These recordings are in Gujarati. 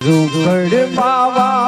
ઝુંગડ પાવા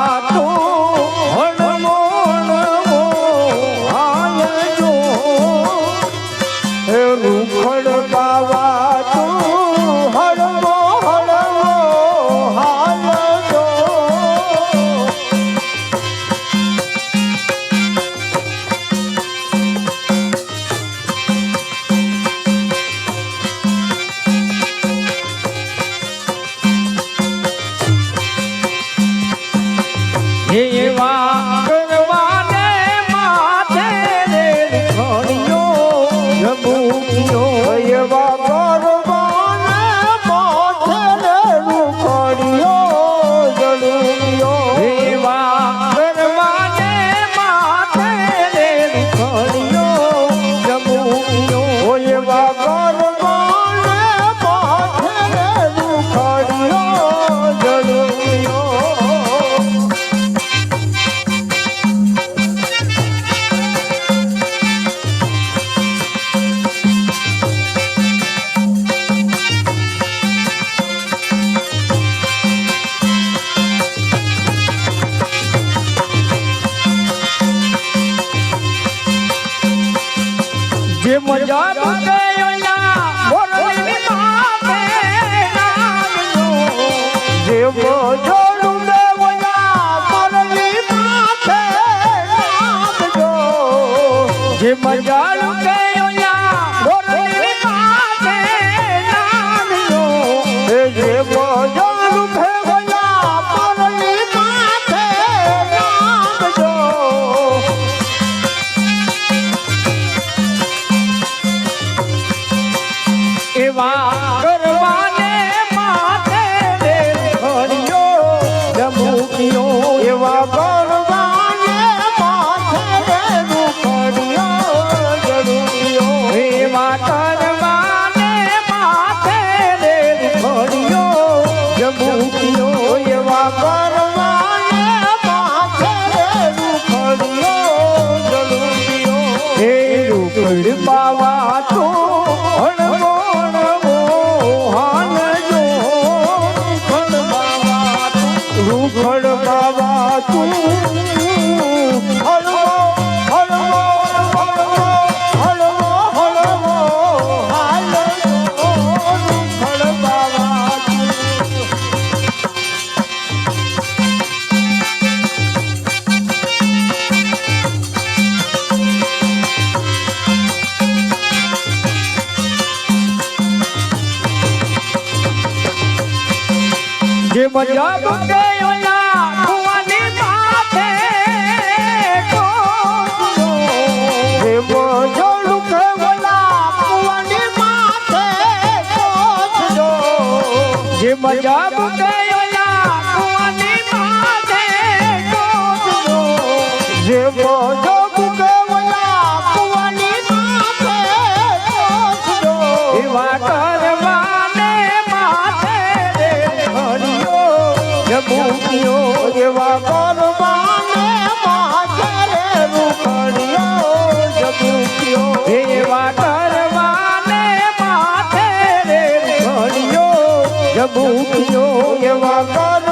જે મજા જે મજા જે મજા બાવા તો હણગોણ મોહન જો રૂખડ બાવા તું જબ કે જબુકીઓ એવા કરો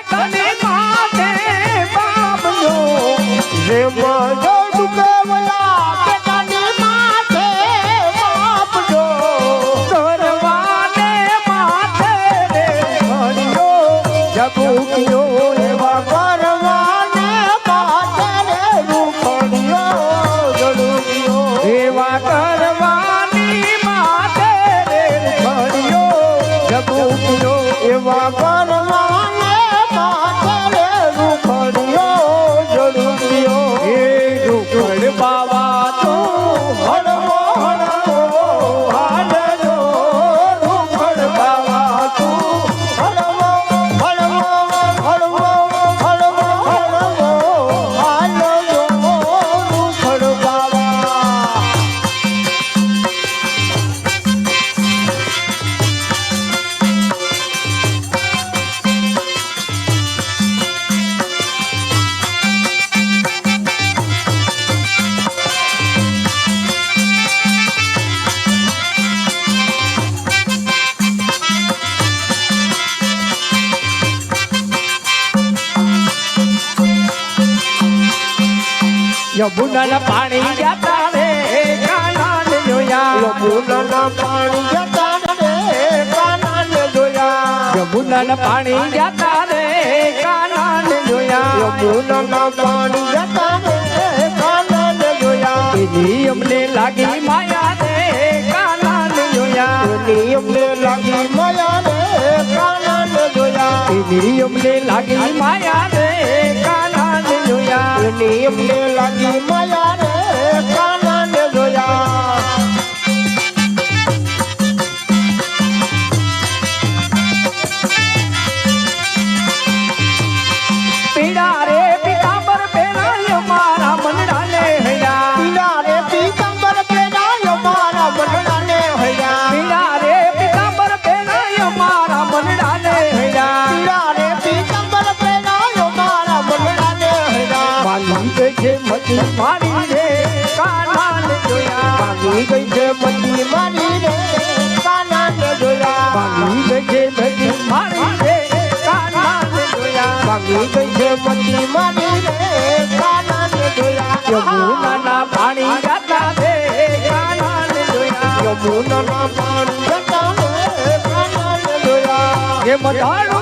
યમુના પાણી જતા રે કાનાને જોયા. યમુનાના પાણી જતા રે કાનાને જોયા. યમુના પાણી જતા રે કાનાને જોયા. યમુનાના પાણી જતા રે કાનાને જોયા. એની અમને લાગી માયા રે કાનાને જોયા. નિયમને લાગી માયા રે કાનાને જોયા. એની અમને લાગી માયા રે કાનાને જોયા નિયમને લાગી માયા રે કાનાને જોયા. મારી રે કાનાને જોયા. ભાગી ગઈ છે મતી મારી રે કાનાને જોયા. ભાગી ગઈ છે મતી મારી રે કાનાને જોયા. ભાગી ગઈ છે મતી મારી રે કાનાને જોયા. યમુનાના પાણી જાતા રે કાનાને જોયા. યમુનાના પાણી જાતા રે કાનાને જોયા. એ મધાડું